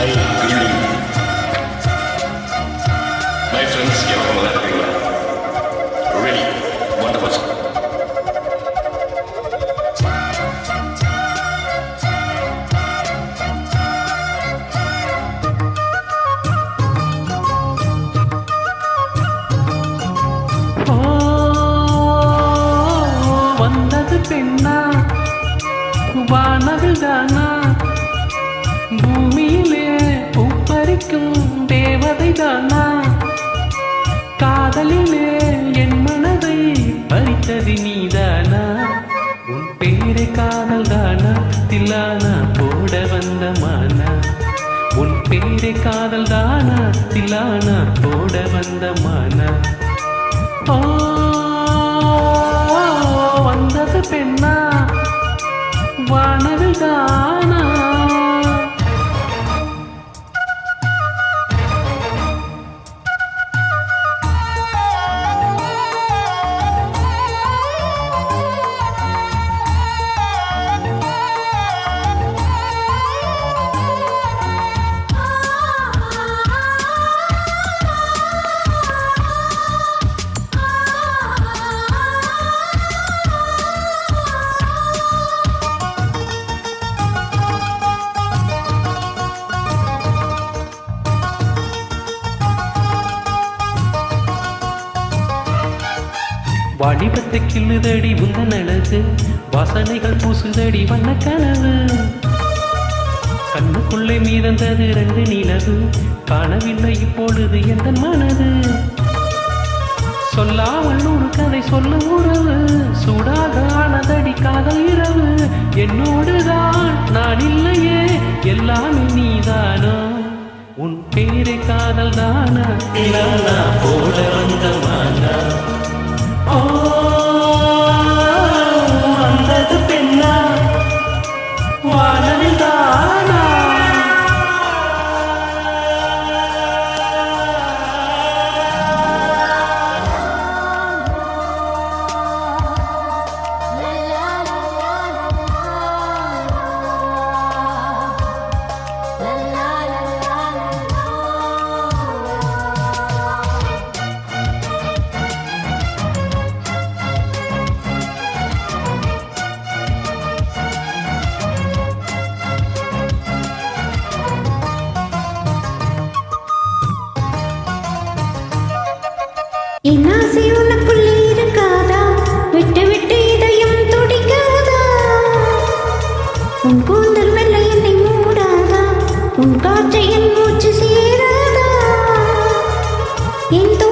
Hi good evening my friends நல்லா இருக்கீங்களா wonderful வந்தது பெண்ணா? வானவில் தானா பூமி பூப்பறிக்கும் தேவதை தானா காதலிலே என் மனதை பறித்தது நீதானா? உன் பேரை காதல் தானா தில்லானா? போட வந்த மானா? உன் பேரை காதல் தானா தில்லானா? போட வந்த மானா? ஓ வந்தது பெண்ணா? வானவில் தானா வாலிபத்து கிள்ளுதடி உந்தன் அழகு வாசனைகள் பூசுதடி வண்ண கனவு கண்ணுக்குள்ளே மீதந்தது ரெண்டு நிலவு காணவில்லை இப்பொழுது எந்த மனது. சொல்லாமல் ஒரு கதை சொல்லும் உறவு சூடாக ஆனதடி காதல் இரவு. என்னோடுதான் நான் இல்லையே எல்லாமே நீதானா? உன் பேரை காதல் தானா? போல வந்தமா? உன் கூந்தல் மெல்ல என்னை மூடாதா? உன் காற்றை என் மூச்சு சேராதா? என் தோ